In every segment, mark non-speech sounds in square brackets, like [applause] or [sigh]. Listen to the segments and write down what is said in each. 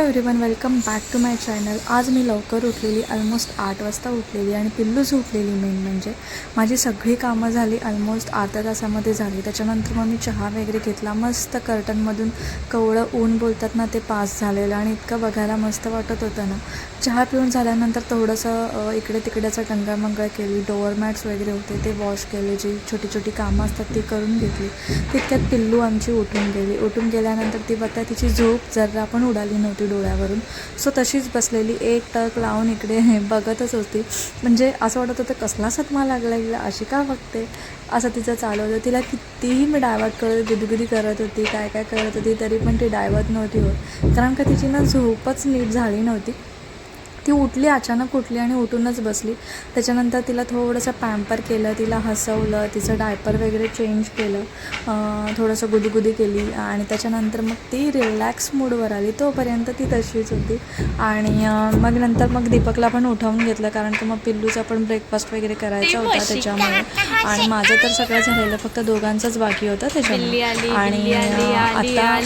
Hello everyone welcome back to my channel आज मी लवकर उठलेली ऑलमोस्ट आठ वाजता उठलेली आणि पिल्लू झोपलेली मेन म्हणजे माझी सगळी कामं झाली ऑलमोस्ट अर्ध्या तासामध्ये झाली. त्याच्यानंतर मग मी चहा वगैरे घेतला. मस्त कर्टनमधून कवळं ऊन बोलतात ना ते पास झालेलं आणि इतकं बघायला मस्त वाटत होतं ना. चहा पिऊन झाल्यानंतर थोडंसं इकडे तिकडेचं टंगळमंगळ केली डोअर मॅट्स वगैरे होते ते वॉश केले जी छोटी छोटी कामं असतात ती करून घेतली. तितक्यात पिल्लू आमची उठून गेली. उठून गेल्यानंतर ती बघता तिची झोप जरा पण उडाली नव्हती. डोळ्यावरून. सो तशीच बसलेली एक टक लावून इकडे हे [laughs] बघतच होती. म्हणजे असं वाटत होतं कसला सतमा लागला हिला? अशी का बघते? असं तिचं चालू होतं. तिला कितीही मी डायवर्ट करत गुदगुदी करत होती काय काय करत होती तरी पण ती डायवर्ट नव्हती होत. कारण का तिची ना झोपच नीट झाली नव्हती. ती उठली अचानक उठली आणि उठूनच बसली. त्याच्यानंतर तिला थोडंसं पॅम्पर केलं तिला हसवलं तिचं डायपर वगैरे चेंज केलं थोडंसं गुदगुदी केली आणि त्याच्यानंतर मग ती रिलॅक्स मूडवर आली. तोपर्यंत ती तशीच होती. आणि मग नंतर मग दीपकला पण उठवून घेतलं कारण की मग पिल्लूचा पण ब्रेकफास्ट वगैरे करायचा होता त्याच्यामुळे. आणि माझं तर सगळं झालेलं फक्त दोघांचंच बाकी होतं त्याच्यामुळे. आली आता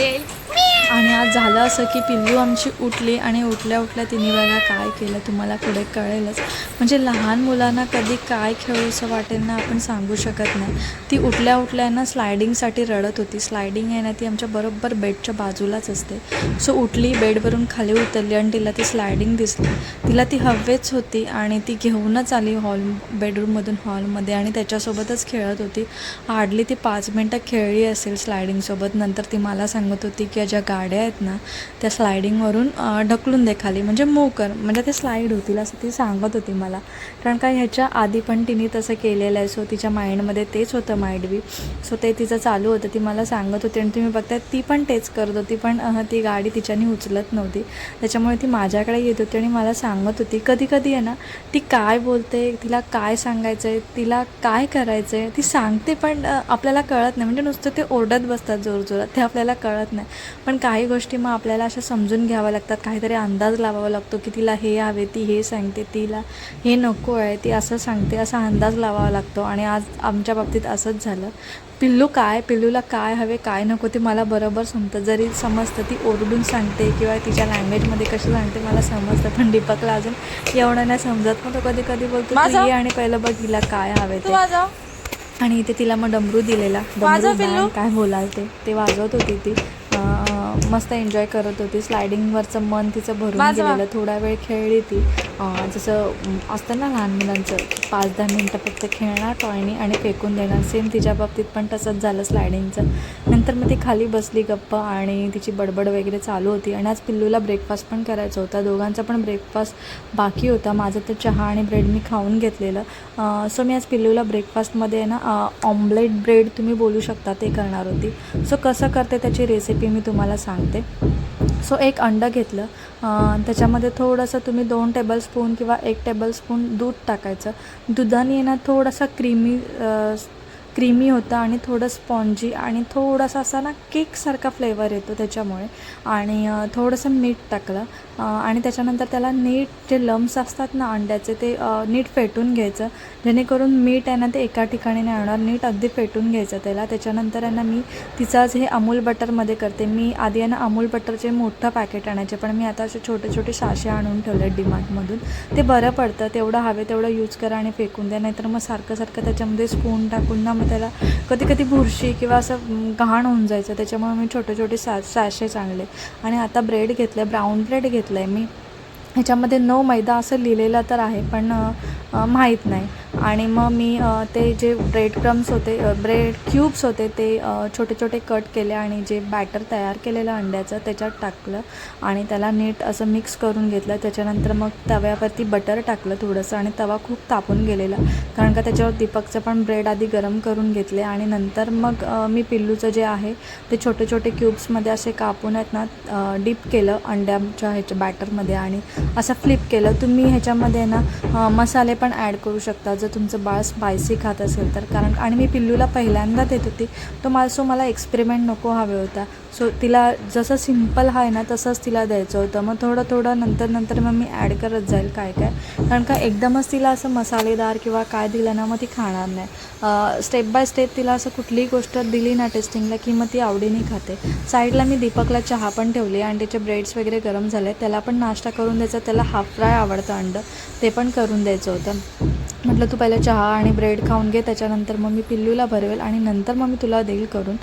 आणि आज झालं असं की पिल्लू आमची उठली आणि उठल्या उठल्या तिने बघा काय केलं तुम्हाला पुढे कळेलच. म्हणजे लहान मुलांना कधी काय खेळूसं वाटेल ना आपण सांगू शकत नाही. ती उठल्या उठल्या ना स्लायडिंगसाठी रडत होती. स्लायडिंग आहे ना ती आमच्या बरोबर बेडच्या बाजूलाच असते. सो उठली बेडवरून खाली उतरली आणि तिला ती स्लायडिंग दिसली. तिला ती हवेच होती आणि ती घेऊनच आली हॉल बेडरूममधून हॉलमध्ये आणि त्याच्यासोबतच खेळत होती. हार्डली ती पाच मिनटं खेळली असेल स्लायडिंगसोबत. नंतर ती मला सांगत होती की ज्या गाड्या आहेत ना त्या स्लायडिंगवरून ढकलून दे खाली. म्हणजे मूव कर. म्हणजे ते स्लाईड होतील असं ती सांगत होती मला. कारण का ह्याच्या आधी पण तिने तसं केलेलं आहे. सो तिच्या माइंडमध्ये तेच होतं माइंड बी सो ते तिचं चालू होतं. ती मला सांगत होती आणि तुम्ही बघताय ती पण तेच करत होती. पण ती गाडी तिच्यानी उचलत नव्हती. त्याच्यामुळे ती माझ्याकडे येत होती आणि मला सांगत होती. कधी कधी आहे ना ती काय बोलते तिला काय सांगायचं आहे तिला काय करायचं आहे ती सांगते पण आपल्याला कळत नाही. म्हणजे नुसतं ते ओरडत बसतात जोरजोरात. ते आपल्याला कळत नाही. पण काही गोष्टी मग आपल्याला अशा समजून घ्याव्या लागतात. काहीतरी अंदाज लावावा लागतो की तिला हे हवे ती हे सांगते तिला हे नको आहे ती असं सांगते असा अंदाज लावावा लागतो. आणि आज आमच्या बाबतीत असंच झालं. पिल्लू काय पिल्लूला काय हवे काय नको ते मला बरोबर समजतं. जरी समजतं ती ओरडून सांगते किंवा तिच्या लँग्वेजमध्ये कशी सांगते मला समजतं पण दीपकला अजून एवढं नाही समजत. मग तो कधी कधी बोलतो आणि पहिलं बघ हिला काय हवे तू. आणि इथे तिला मग डमरू दिलेला. डमरू काय बोलाल ते वाजवत होती ती. मस्त एन्जॉय करत होती स्लायडिंगवरचं मन तिचं भरून. गेलेलं थोडा वेळ खेळली ती जसं असतं ना लहान मुलांचं पाच दहा मिनटं फक्त खेळणार टॉयनी आणि फेकून देणार. सेम तिच्या बाबतीत पण तसंच झालं स्लायडिंगचं. नंतर मग ती खाली बसली गप्प आणि तिची बडबड वगैरे चालू होती. आणि आज पिल्लूला ब्रेकफास्ट पण करायचा होता. दोघांचा पण ब्रेकफास्ट बाकी होता. माझं तर चहा आणि ब्रेड मी खाऊन घेतलेलं. सो मी आज पिल्लूला ब्रेकफास्टमध्ये आहे ना ऑमलेट ब्रेड तुम्ही बोलू शकता ते करणार होती. सो कसं करते त्याची रेसिपी मी तुम्हाला सांगते. सो एक अंडं घेतलं. त्याच्यामध्ये थोडंसं तुम्ही दोन टेबलस्पून किंवा एक टेबलस्पून दूध टाकायचं. दुधाने ना थोडासा क्रीमी क्रीमी होतं आणि थोडं स्पॉन्जी आणि थोडासा असा ना केकसारखा फ्लेवर येतो त्याच्यामुळे. आणि थोडंसं मीठ टाकलं. आणि त्याच्यानंतर त्याला नीट जे लम्स असतात ना अंड्याचे ते नीट फेटून घ्यायचं. जेणेकरून मीठ आहे ना ते एका ठिकाणी नाही आणणार नीट अगदी फेटून घ्यायचं त्याला. त्याच्यानंतर आहे ना मी तिचाच हे अमूल बटरमध्ये करते. मी आधी आहे ना अमूल बटरचे मोठं पॅकेट आणायचे पण मी आता असे छोटे छोटे साशे आणून ठेवले डिमार्टमधून. ते बरं पडतं. तेवढं हवे तेवढं यूज करा आणि फेकून द्या. नाहीतर मग सारखं सारखं त्याच्यामध्ये स्पून टाकून ना मग त्याला कधी कधी बुरशी किंवा असं घाण होऊन जायचं. त्याच्यामुळे मी छोटे छोटे सॅ सॅशेच आणले. आणि आता ब्रेड घेतलं आहे ब्राऊन ब्रेड घेतलं आहे मी. ह्याच्यामध्ये नो मैदा असं लिहिलेलं तर आहे पण माहीत नाही. आणि मग मी ते जे ब्रेड क्रम्स होते ब्रेड क्यूब्स होते ते छोटे छोटे कट केले आणि जे बॅटर तयार केलेलं अंड्याचं त्याच्यात टाकलं आणि त्याला नीट असं मिक्स करून घेतलं. त्याच्यानंतर मग तव्यावरती बटर टाकलं थोडंसं आणि तवा खूप तापून गेलेला. कारण का त्याच्यावर दीपकचं पण ब्रेड आधी गरम करून घेतले आणि नंतर मग मी पिल्लूचं जे आहे ते छोटे छोटे क्यूब्समध्ये असे कापून आहेत ना डीप केलं अंड्याच्या ह्याच्या बॅटरमध्ये आणि असं फ्लिप केलं. तुम्ही ह्याच्यामध्ये ना मसाले पण ॲड करू शकता. जर तुमचं बाळ स्पायसी खात असेल तर. कारण आणि मी पिल्लूला पहिल्यांदा देत होती. तो मला सो मला एक्सपेरिमेंट नको हवे होता. सो तिला जसं सिंपल आहे ना तसंच तिला द्यायचं होतं. मग थोडं थोडं नंतर नंतर मग मी ॲड करत जाईल काय काय. कारण का एकदमच तिला असं मसालेदार किंवा काय दिलं ना मग ती खाणार नाही. स्टेप बाय स्टेप तिला असं कुठलीही गोष्ट दिली ना टेस्टिंगला की मग ती आवडीने खाते. साईडला मी दीपकला चहा पण ठेवली आणि त्याचे ब्रेड्स वगैरे गरम झाले त्याला पण नाश्ता करून द्यायचा. त्याला हाफ फ्राय आवडतं अंड. ते पण करून द्यायचं होतं. म्हटलं तू पहिलं चहा आणि ब्रेड खाऊन घे त्याच्यानंतर मग मी पिल्लूला भरवेल आणि नंतर मग मी तुला देईल करून.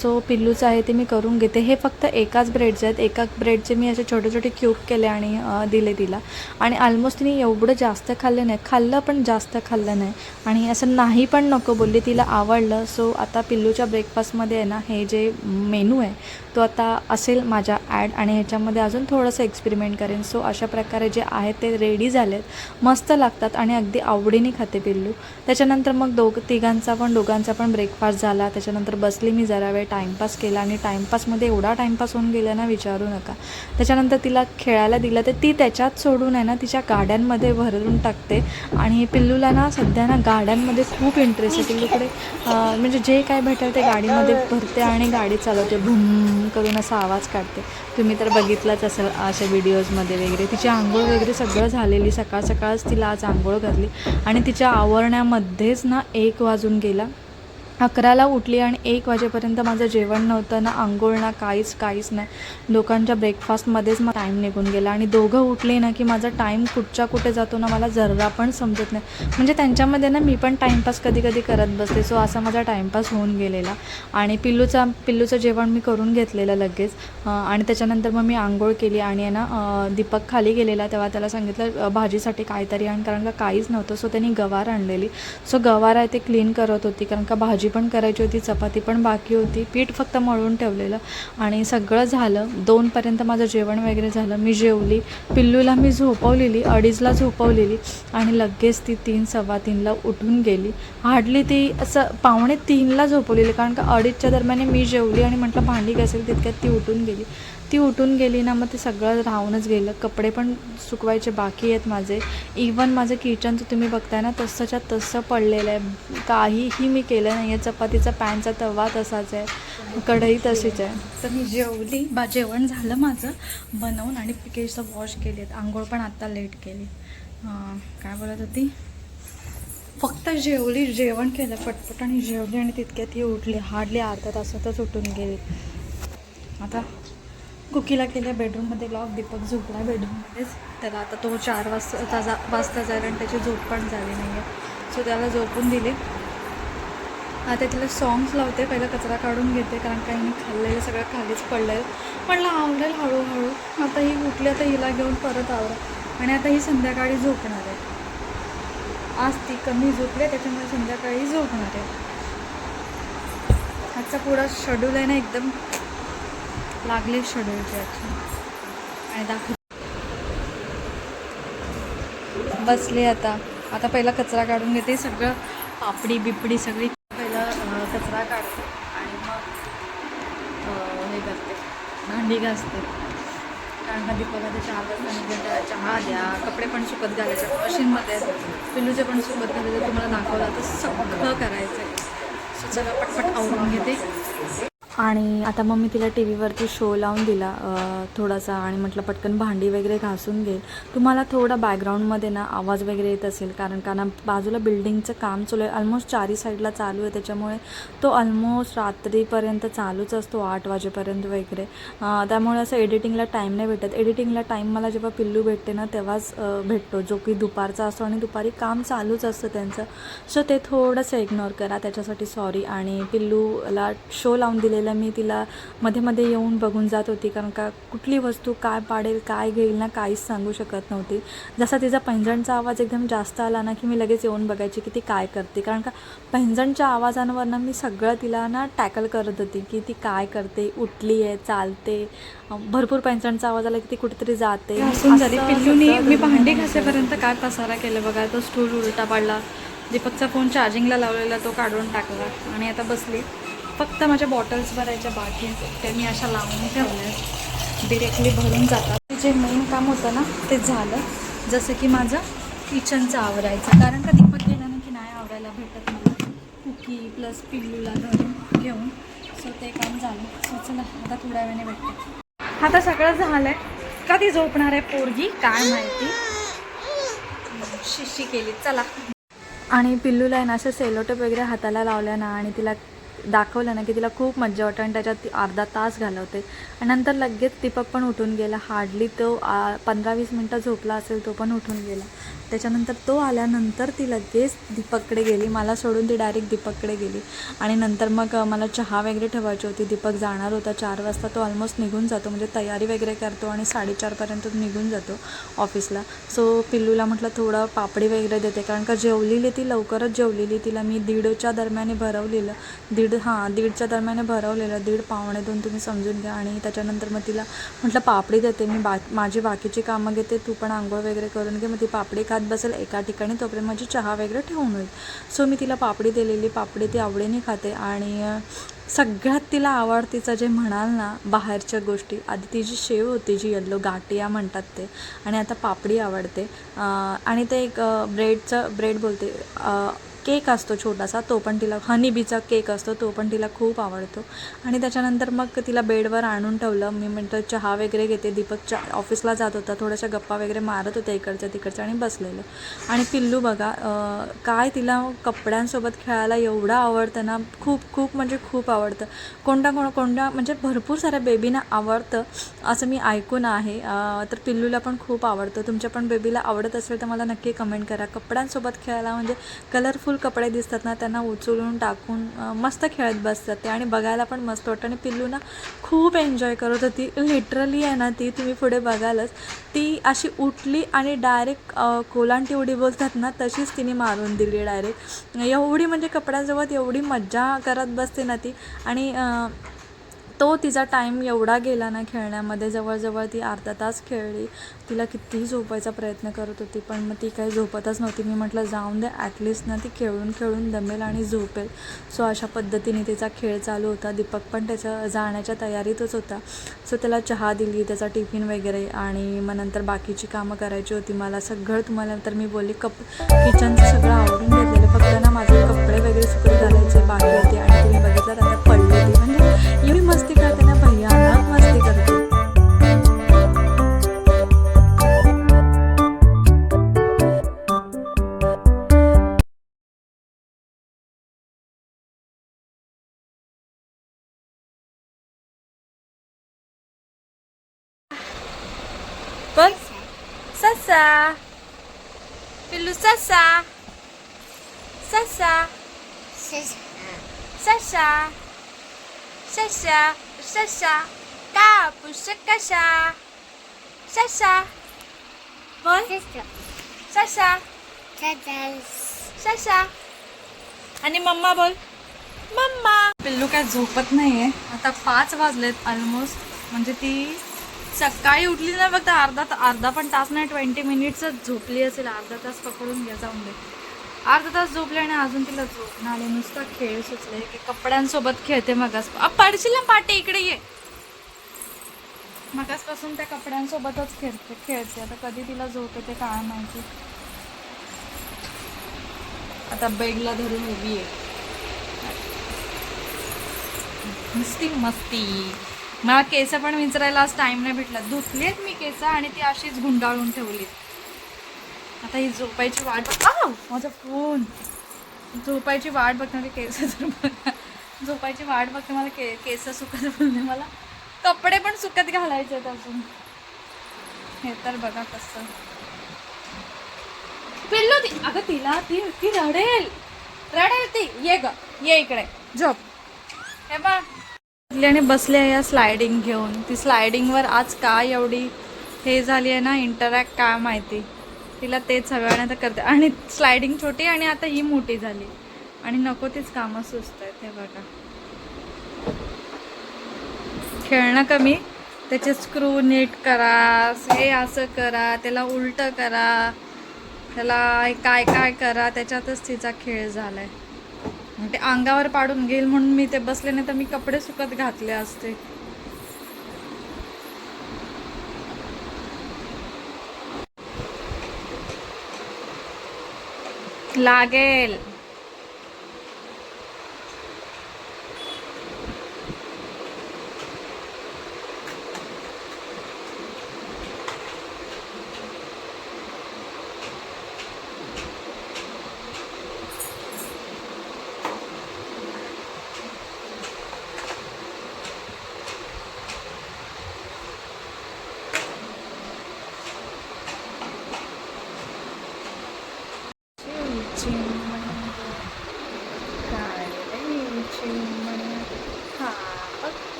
सो पिल्लूचं आहे ते मी करून घेते. हे फक्त एकाच ब्रेडचे आहेत. एका ब्रेडचे मी असे छोटे छोटे क्यूब केले आणि दिले तिला. आणि ऑलमोस्ट तिने एवढं जास्त खाल्लं नाही. खाल्लं पण जास्त खाल्लं नाही. आणि असं नाही पण नको बोलली. तिला आवडलं. सो आता पिल्लूच्या ब्रेकफास्टमध्ये आहे ना हे जे मेनू आहे तो आता असेल माझ्या ॲड आणि ह्याच्यामध्ये अजून थोडंसं एक्सपेरिमेंट करेन. सो अशा प्रकारे जे आहेत ते रेडी झालेत. मस्त लागतात आणि अगदी आवडीने खाते पिल्लू. त्याच्यानंतर मग दोघ तिघांचा पण दोघांचा पण ब्रेकफास्ट झाला. त्याच्यानंतर बसली मी जरा वेळ टाईमपास केला आणि टाईमपासमध्ये एवढा टाईमपास होऊन गेला ना विचारू नका. त्याच्यानंतर तिला खेळायला दिलं तर ती त्याच्यात सोडून आहे ना तिच्या गाड्यांमध्ये भरून टाकते. आणि पिल्लूला ना सध्या ना गाड्यांमध्ये खूप इंटरेस्ट आहे. पिल्लूकडे म्हणजे जे काय भेटेल ते गाडीमध्ये भरते आणि गाडी चालवते. भूम करून असा आवाज काढते. तुम्ही तर बघितलंच असेल अशा व्हिडिओजमध्ये वगैरे. तिची आंघोळ वगैरे सगळं झालेली. सकाळ सकाळच तिला आज आंघोळ घातली. आणि तिच्या आवरण्यामध्येच ना एक वाजून गेला. अकराला उठली आणि एक वाजेपर्यंत माझं जेवण नव्हतं ना आंघोळ ना काहीच काहीच नाही. लोकांच्या ब्रेकफास्टमध्येच मग टाईम निघून गेला आणि दोघं उठले ना की माझा टाईम कुठच्या कुठे जातो ना मला जरा पण समजत नाही. म्हणजे त्यांच्यामध्ये ना मी पण टाईमपास कधी कधी करत बसते सो असा माझा टाईमपास होऊन गेलेला. आणि पिल्लूचा पिल्लूचं जेवण मी करून घेतलेलं लगेच. आणि त्याच्यानंतर मग मी आंघोळ केली आणि आहे ना दीपक खाली गेलेला तेव्हा त्याला सांगितलं भाजीसाठी काहीतरी आण कारण का काहीच नव्हतं. सो त्यांनी गवार आणलेली. सो गवार आहे ते क्लीन करत होती कारण का भाजी पण करायची होती चपाती पण बाकी होती. पीठ फक्त मळून ठेवलेलं. आणि सगळं झालं. दोनपर्यंत माझं जेवण वगैरे झालं. मी जेवली. पिल्लूला मी झोपवलेली. अडीचला झोपवलेली. आणि लगेच ती तीन सव्वा तीनला उठून गेली. हार्डली ती असं पावणे तीनला झोपवलेली. कारण का अडीचच्या दरम्यान मी जेवली आणि म्हटलं भांडी घासेल तितक्यात ती उठून गेली. ती उठून गेली ना मग ते सगळं राहूनच गेलं. कपडे पण सुकवायचे बाकी आहेत माझे. इवन माझं किचनचं तुम्ही बघताय ना तसंच्या तसं पडलेलं आहे. काहीही मी केलं नाही आहे चपातीचा पॅनचा तवा तसाच आहे. कढई तशीच आहे. तर मी जेवली. बा जेवण झालं माझं. बनवून आणि पिकेशचं वॉश केली आहेत आंघोळ पण आत्ता लेट केली. काय बोलत होती? फक्त जेवली जेवण केलं पटपट आणि जेवली आणि तितक्यात ती उठली. हार्डली अर्धा तासातच उठून गेली. आता कुकीला केल्या बेडरूममध्ये लॉक दीपक झोपला बेडरूममध्येच त्याला आता तो चार वाजता जा वाजता जाईल आणि त्याची झोप पण झाली नाही आहे सो त्याला झोपून दिले. आता तिला सॉंग्स लावते. पहिला कचरा काढून घेते कारण काही मी खाल्लेलं सगळं खालीच पडलं आहे म्हणलं आवडेल हळूहळू. आता ही उठली आता हिला घेऊन परत आवरा. आणि आता ही संध्याकाळी झोपणार आहे. आज ती कमी झोपली त्याच्यामुळे संध्याकाळी झोपणार आहे. आजचा पुढा शेड्यूल आहे ना एकदम लागले शेड्यूल त्याचे आणि दाखव. बसले आता. आता पहिला कचरा काढून घेते. सगळं पापडी बिपडी सगळी पहिलं कचरा काढते. आणि मग हे करते. भांडी घासते. कारण कधी बघा ते चहा चहा द्या. कपडे पण सुकत घालायचे. मशीनमध्ये पिल्लूचे पण सुकत घालायचे. तुम्हाला दाखवलं. तर सगळं करायचं आहे सगळं पटपट आवरून घेते. आणि आता मग मी तिला टी व्हीवरती शो लावून दिला थोडासा आणि म्हटलं पटकन भांडी वगैरे घासून घेईल. तुम्हाला थोडा बॅकग्राऊंडमध्ये ना आवाज वगैरे येत असेल कारण का ना बाजूला बिल्डिंगचं काम चालू आहे. ऑलमोस्ट चारी साईडला चालू आहे त्याच्यामुळे तो ऑलमोस्ट रात्रीपर्यंत चालूच असतो आठ वाजेपर्यंत वगैरे. त्यामुळे असं एडिटिंगला टाईम नाही भेटत. एडिटिंगला टाईम मला जेव्हा पिल्लू भेटते ना तेव्हाच भेटतो जो की दुपारचा असतो आणि दुपारी काम चालूच असतं त्यांचं. सो ते थोडंसं इग्नोर करा त्याच्यासाठी सॉरी आणि पिल्लूला शो लावून दिलेला मी तिला मध्ये मध्ये येऊन बघून जात होती कारण का कुठली वस्तू काय पाडेल काय घेईल ना काहीच सांगू शकत नव्हती. जसा तिचा पैंजणचा आवाज एकदम जास्त आला ना की मी लगेच येऊन बघायची की ती काय करते. कारण का पैंजणच्या आवाजांवरनं मी सगळं तिला ना टॅकल करत होती की ती काय करते उठली आहे चालते. भरपूर पैंजणचा आवाज आला की ती कुठेतरी जाते. झाली पिल्लूनी मी भांडी. घासेपर्यंत काय पसारा केलं बघा तो स्टूल उलटा पडला. दीपकचा फोन चार्जिंगला लावलेला तो काढून टाकला. आणि आता बसली. फक्त माझ्या बॉटल्स भरायच्या बाकी त्या मी अशा लावून ठेवल्या डिरेक्टली भरून जातात. जे मेन काम होतं ना ते झालं. जसं की माझं किचनचं आवरायचं. कारण का दीपक की नाही आवडायला भेटत मला. कुकी प्लस पिल्लूला धरून घेऊन. सो ते काम झालं. सो चला आता थोड्या वेळाने भेटते. आता सगळं झालं आहे कधी झोपणार आहे पोरगी? काय माहिती? शिशी केली. चला. आणि पिल्लूला आहे ना असं सेलोटेप वगैरे हाताला लावल्या ना आणि तिला दाखवलं ना की तिला खूप मज्जा वाटते आणि त्याच्यात ती अर्धा तास घालवते. आणि नंतर लगेच दीपक पण उठून गेला. हार्डली तो पंधरा वीस मिनटं झोपला असेल तो पण उठून गेला. त्याच्यानंतर तो आल्यानंतर ती लगेच दीपककडे गेली. मला सोडून ती डायरेक्ट दीपककडे गेली. आणि नंतर मग मला चहा वगैरे ठेवायची होती. दीपक जाणार होता चार वाजता. तो ऑलमोस्ट निघून जातो. म्हणजे तयारी वगैरे करतो आणि साडेचारपर्यंत निघून जातो ऑफिसला सो पिल्लूला म्हटलं थोडं पापडी वगैरे देते. कारण का जेवलेली ती लवकरच जेवलेली तिला मी दीडच्या दरम्याने भरवलेलं. दीड हां दीडच्या दरम्याने भरवलेलं. दीड पावणे दोन तुम्ही समजून घ्या. आणि त्याच्यानंतर मग तिला म्हटलं पापडी देते. मी बा माझी बाकीची कामं घेते. तू पण आंघोळ वगैरे करून घे. मग ती पापडी खात बसेल एका ठिकाणी तोपर्यंत माझी चहा वगैरे ठेवून होईल. सो मी तिला पापडी दिलेली पापडी ती आवडीने खाते. आणि सगळ्यात तिला आवडतीचं जे म्हणाल ना बाहेरच्या गोष्टी आधी ती जी शेव होती जी येल्लो गाठिया म्हणतात ते आणि आता पापडी आवडते. आणि ते एक ब्रेडचं ब्रेड बोलते केक असतो छोटासा तो पण तिला हनीबीचा केक असतो तो पण तिला खूप आवडतो. आणि त्याच्यानंतर मग तिला बेडवर आणून ठेवलं. मी म्हटलं चहा वगैरे घेते. दीपकच्या ऑफिसला जात होता. थोड्याशा गप्पा वगैरे मारत होत्या इकडच्या तिकडच्या आणि बसलेलं. आणि पिल्लू बघा काय तिला कपड्यांसोबत खेळायला एवढं आवडतं ना खूप खूप म्हणजे खूप आवडतं. कोणत्या कोण कोणत्या म्हणजे भरपूर साऱ्या बेबींना आवडतं असं मी ऐकून आहे. तर पिल्लूला पण खूप आवडतं. तुमच्या पण बेबीला आवडत असेल तर मला नक्की कमेंट करा. कपड्यांसोबत खेळायला म्हणजे कलरफुल कपडे दिसतात ना त्यांना उचलून टाकून मस्त खेळत बसतात ते. आणि बघायला पण मस्त वाटतं. आणि पिल्लू ना खूप एन्जॉय करत होती. लिटरली आहे ना ती तुम्ही पुढे बघालच. ती अशी उठली आणि डायरेक्ट कोलांटी उडी बोलतात ना तशीच तिने मारून दिली डायरेक्ट एवढी म्हणजे कपड्यांसोबत एवढी मज्जा करत बसते ना ती. आणि तो तिचा टाईम एवढा गेला ना खेळण्यामध्ये जवळजवळ ती अर्धा तास खेळली. तिला कितीही झोपायचा प्रयत्न करत होती पण मग ती काही झोपतच नव्हती. मी म्हटलं जाऊन दे ॲटलिस्ट ना ती खेळून खेळून दमेल आणि झोपेल. सो अशा पद्धतीने तिचा खेळ चालू होता. दीपक पण त्याच्या जाण्याच्या तयारीतच होता. सो त्याला चहा दिली त्याचा टिफिन वगैरे आणि मग नंतर बाकीची कामं करायची होती. मला सगळं तुम्हाला तर मी बोलली कप किचनचं सगळं आवडून घेतलेलं. फक्त ना माझे कपडे वगैरे सुकून घालायचे बाकी होते आणि तुम्ही बघितलं त्यांना ससा पिल्लू ससा ससा ससा ससा ससा कापूस कसा ससा बोल ससा ससा आणि मम्मा बोल मम्मा पिल्लू काय झोपत नाहीये. आता पाच वाजलेत ऑलमोस्ट म्हणजे ती सकाळी उठली ना फक्त अर्धा ता- अर्धा पण तास नाही ट्वेंटी मिनिट्सच झोपली असेल. अर्धा तास पकडून घ्या जाऊन दे. अर्धा तास झोपले आणि अजून तिला झोप नाही नुसता खेळ सुचले. की कपड्यांसोबत खेळते मगास. पडशील ना पाटे इकडे ये. मगासपासून त्या कपड्यांसोबतच खेळते खेळते. आता कधी तिला झोप येते काय माहिती. आता बेडला धरून उभी आहे. नुसती मस्ती. मला केस पण विचारायला आज टाइम नाही भेटला. धुतलेत मी केस आणि ती अशीच गुंडाळून ठेवली आता ही झोपायची वाट बघ माझा फोन झोपायची वाट बघणारी केस [laughs] तर झोपायची वाट बघते मला के केस सुकत बोलले मला कपडे पण सुकत घालायचे आहेत अजून. हे तर बघा कसं. पिल्लू ती अगं तिला ती ती रडेल. रडेल ती. ये ग. ये इकडे. झोप. हे बघ. आणि बसले आहे या स्लायडिंग घेऊन. ती स्लायडिंगवर आज काय एवढी हे झाली आहे ना इंटरॅक्ट काय माहिती. तिला तेच सगळ्यांना तर करते. आणि स्लायडिंग छोटी आणि आता ही मोठी झाली. आणि नको तीच कामं सुचत आहेत हे बघा. खेळणं कमी. त्याचे स्क्रू नीट करा हे असं करा त्याला उलटं करा. त्याला काय काय करा त्याच्यातच तिचा खेळ झाला आहे ते अंगावर पाडून घेईल म्हणून मी ते बसले नाही तर मी कपडे सुकत घातले असते. लागेल.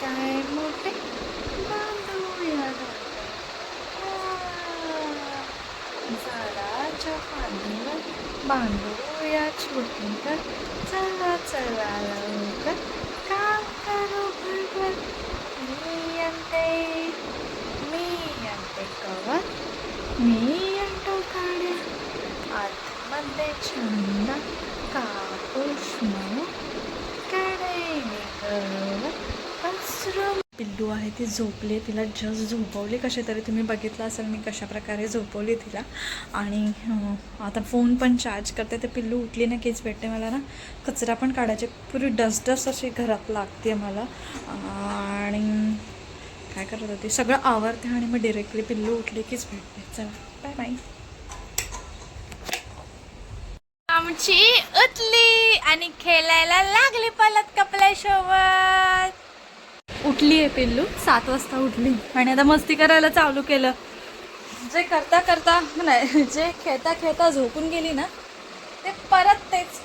काय मोठे बांधूया झाडाच्या फांदीवर बांधूया छोटी चला चला लवकर काम करू भरभर मी आणते मी आणते कवर मी आणतो काड्या आतमध्ये छान ती झोपली तिला जस्ट झोपवली. कसे तरी तुम्ही बघितलं असेल मी कशा प्रकारे झोपवली तिला. आणि आता फोन पण चार्ज करते. ते पिल्लू उठली ना कीच भेटते मला ना. कचरा पण काढायचे. पुरी डस्ट डस्ट अशी घरात लागते मला. आणि काय करत होती? सगळं आवरते आणि मग डिरेक्टली पिल्लू उठले कीच भेटते. चला बाय बाय आमची उठली आणि खेळायला लागली पलत कपल्यासोबत उठली आहे पिल्लू. सात वाजता उठली. आणि आता मस्ती करायला चालू केलं. जे करता करता नाही जे खेळता खेळता झोपून गेली ना ते परत तेच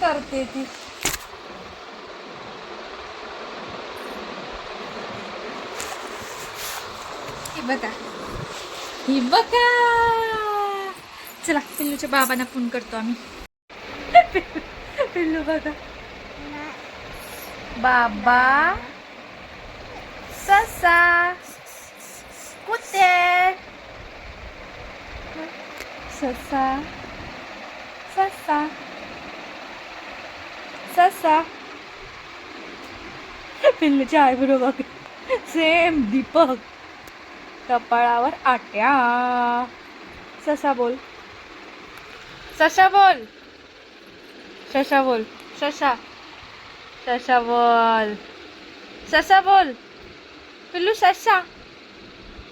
करते ती. बघा. ही बघा. चला पिल्लूच्या बाबांना फोन करतो आम्ही. [laughs] पिल्लू बघा. बाबा. ससा कुत्ते ससा ससा ससा पिल्लीच्या आयब्रो बघ. सेम दीपक कपाळावर आट्या. ससा बोल. ससा बोल. ससा बोल. ससा. ससा बोल. ससा बोल. पिल्लू ससा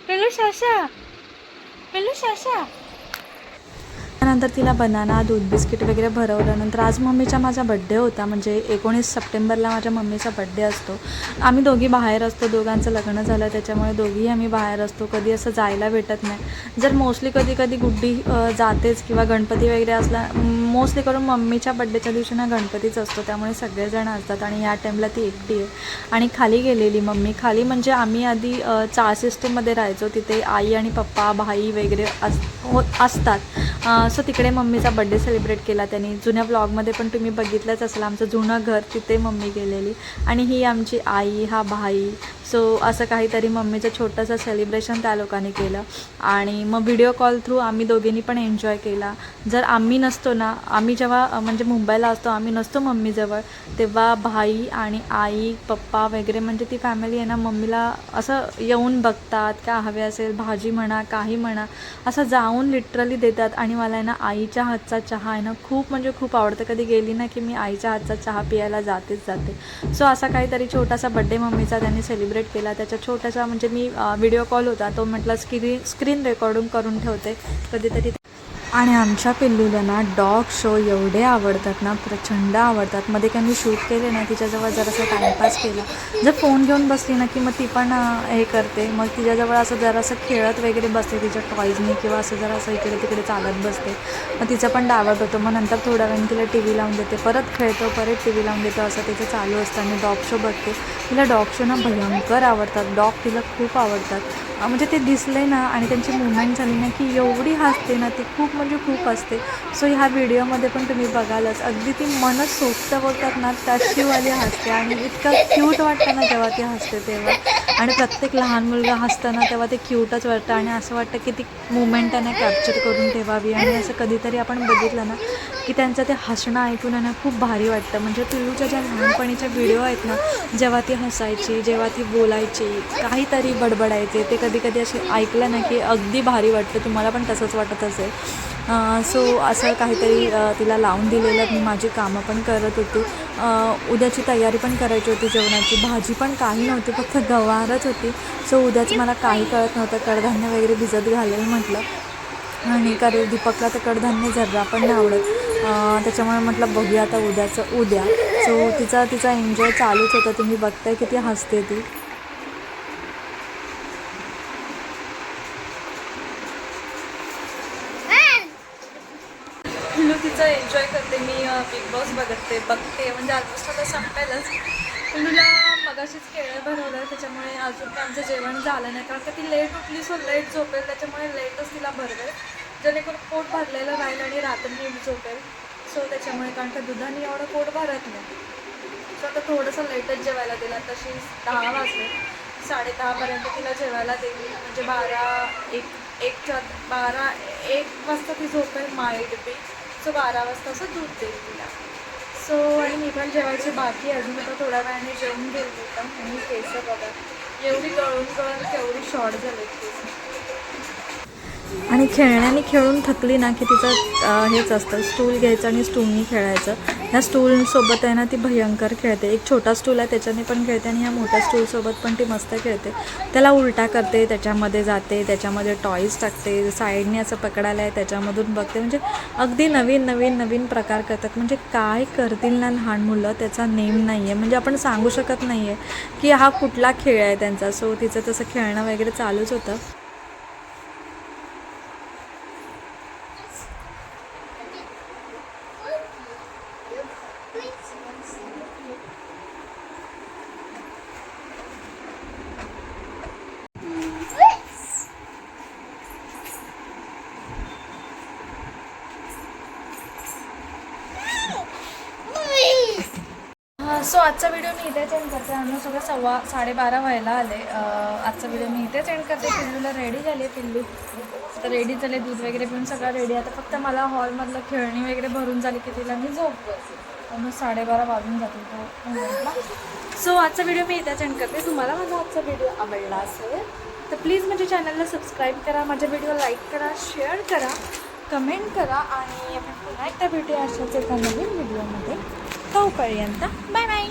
पिल्लू ससा पिल्लू ससा त्यानंतर तिला बनाना दूध बिस्किट वगैरे भरवलं. नंतर आज मम्मीचा माझा बड्डे होता. म्हणजे एकोणीस सप्टेंबरला माझ्या मम्मीचा बड्डे असतो. आम्ही दोघी बाहेर असतो. दोघांचं लग्न झालं. त्याच्यामुळे दोघीही आम्ही बाहेर असतो. कधी असं जायला भेटत नाही. जर मोस्टली कधी कधी गुड्डी जातेच किंवा गणपती वगैरे असला मोस्टली करून मम्मीच्या बड्डेच्या दिवशी ना गणपतीच असतो. त्यामुळे सगळेजण असतात आणि या टाईमला ती एकटी आहे. आणि खाली गेलेली मम्मी. खाली म्हणजे आम्ही आधी अ, चाळ सिस्टीममध्ये राहायचो. तिथे आई आणि पप्पा भाई वगैरे अस होत असतात. सो तिकडे मम्मीचा बड्डे सेलिब्रेट केला त्यांनी. जुन्या ब्लॉगमध्ये पण तुम्ही बघितलंच असेल आमचं जुनं घर तिथे मम्मी गेलेली. आणि ही आमची आई हा भाई सो असं काहीतरी मम्मीचं छोटंसं सेलिब्रेशन त्या लोकांनी केलं. आणि मग व्हिडिओ कॉल थ्रू आम्ही दोघींनी पण एन्जॉय केला. जर आम्ही नसतो ना आम्ही जेव्हा म्हणजे मुंबईला असतो आम्ही नसतो मम्मीजवळ तेव्हा भाई आणि आई पप्पा वगैरे म्हणजे ती फॅमिली आहे ना मम्मीला असं येऊन बघतात का हवे असेल? भाजी म्हणा काही म्हणा. असं जाऊन लिटरली देतात. आणि मला आहे ना आईच्या हातचा चहा आहे ना खूप म्हणजे खूप आवडतं. कधी गेली ना की मी आईच्या हातचा चहा पियायला जातेच जाते. सो असा काहीतरी छोटासा बड्डे मम्मीचा त्यांनी सेलिब्रेट केला. त्याच्या छोटासा म्हणजे मी व्हिडिओ कॉल होता. तो म्हटला स्क्रीन स्क्रीन रेकॉर्डिंग करून ठेवते. कधीतरी आणि आमच्या पिल्लूला ना डॉग शो एवढे आवडतात ना प्रचंड आवडतात. मध्ये काही मी शूट केले ना तिच्याजवळ जरासा टाईमपास केला. जर फोन घेऊन बसली ना की मग ती पण हे करते. मग तिच्याजवळ असं जरासं खेळत वगैरे बसते तिच्या टॉईजनी किंवा असं जरासं इकडे तिकडे चालत बसते. मग तिचं पण डावट होतो. मग नंतर थोड्या वेळाने तिला टी व्ही लावून देते. परत खेळतो परत टी व्ही लावून देतो असं तिचं चालू असतं. आणि डॉग शो बघते. तिला डॉग शो ना भयंकर आवडतात. डॉग तिला खूप आवडतात. म्हणजे ते दिसले ना आणि त्यांची मुवमेंट झाली ना की एवढी हसते ना ती खूप म्हणजे खूप असते. सो ह्या व्हिडिओमध्ये पण तुम्ही बघालच. अगदी ती मन सोपतं बोलतात ना तशीवाली हसते आणि इतकं क्यूट वाटतं ना जेव्हा ती हसते तेव्हा. आणि प्रत्येक लहान मुलगा हसताना तेव्हा ते क्यूटच वाटतं आणि असं वाटतं की ती मुवमेंट त्यांना कॅप्चर करून ठेवावी. आणि असं कधीतरी आपण बघितलं ना की त्यांचं ते हसणं ऐकून आहे ना खूप भारी वाटतं. म्हणजे पिल्लूच्या ज्या लहानपणीच्या व्हिडिओ आहेत ना जेव्हा ती हसायची जेव्हा ती बोलायची काहीतरी बडबडायचे ते कधी कधी असे ऐकलं ना की अगदी भारी वाटतं. तुम्हाला पण तसंच वाटत असेल. सो असं काहीतरी तिला लावून दिलेलं मी माझी कामं पण करत होती. उद्याची तयारी पण करायची होती जेवणाची. भाजी पण काही नव्हती फक्त गवारच होती. सो उद्याचं मला काही कळत नव्हतं. कडधान्य वगैरे भिजत घालेल म्हटलं. आणि करे दीपकला तर कडधान्य जर्रा पण नाही आवडत त्याच्यामुळे म्हटलं बघूया आता उद्याचं उद्या. सो तिचा तिचा एन्जॉय चालूच होता. तुम्ही बघताय किती हसते ती पिल्लू तिचं एन्जॉय करते मी बिग बॉस बघते बघते. म्हणजे ऑलमोस्ट आता संपेलच. तुला मगाशीच केळं भरवलं त्याच्यामुळे अजून काही आमचं जेवण झालं नाही. कारण का ती लेट उठली सो लेट झोपेल त्याच्यामुळे लेटच तिला भरवेल जेणेकरून पोट भरलेलं राहील आणि रात्री झोपेल. सो त्याच्यामुळे कारण का दुधाने एवढं पोट भरत नाही. सो आता थोडंसं लेटच जेवायला दिला. तशी दहा वाजले. साडे दहापर्यंत तिला जेवायला देईल म्हणजे बारा एक एकच्या बारा एक वाजता ती झोपेल माईट बी. सो बारा वाजता असं दूध देईल तिला. सो आणि मी पण जेवायची बाकी अजून आता थोड्या वेळाने जेवून गेले होतं आणि केसं बघा. एवढी गळून गळून तेवढी शॉर्ट झाले केस. आणि खेळण्याने खेळून थकली ना की तिचं हेच असतं स्टूल घ्यायचं आणि स्टूलनी खेळायचं. ह्या स्टूलसोबत आहे ना ती भयंकर खेळते. एक छोटा स्टूल आहे त्याच्याने पण खेळते आणि ह्या मोठ्या स्टूलसोबत पण ती मस्त खेळते. त्याला उलटा करते त्याच्यामध्ये जाते त्याच्यामध्ये टॉईज टाकते साईडने असं पकडायला आहे त्याच्यामधून बघते. म्हणजे अगदी नवीन नवीन नवीन प्रकार करतात. म्हणजे काय करतील ना लहान मुलं त्याचा नेम नाही आहे म्हणजे आपण सांगू शकत नाही आहे की हा कुठला खेळ आहे त्यांचा. सो तिचं तसं खेळणं वगैरे चालूच होतं. सो आजचा व्हिडिओ मी इथेच एंड करते. आम्ही सगळं सव्वा साडेबारा व्हायला आले. आजचा व्हिडिओ मी इथेच एंड करते. पिल्लूला रेडी झाली पिल्लू. तर रेडी झाले दूध वगैरे पिऊन सगळं रेडी आता फक्त मला हॉलमधलं खेळणी वगैरे भरून झाली की तिला मी झोप मग साडेबारा वाजून जातील तो सो आजचा व्हिडिओ मी इथेच एंड करते. तुम्हाला माझा आजचा व्हिडिओ आवडला असेल तर प्लीज माझ्या चॅनलला सबस्क्राईब करा. माझ्या व्हिडिओ लाईक करा शेअर करा कमेंट करा आणि आपण पुन्हा एकदा भेटूया अशाच एका नवीन व्हिडिओमध्ये तोपर्यंत बाय बाय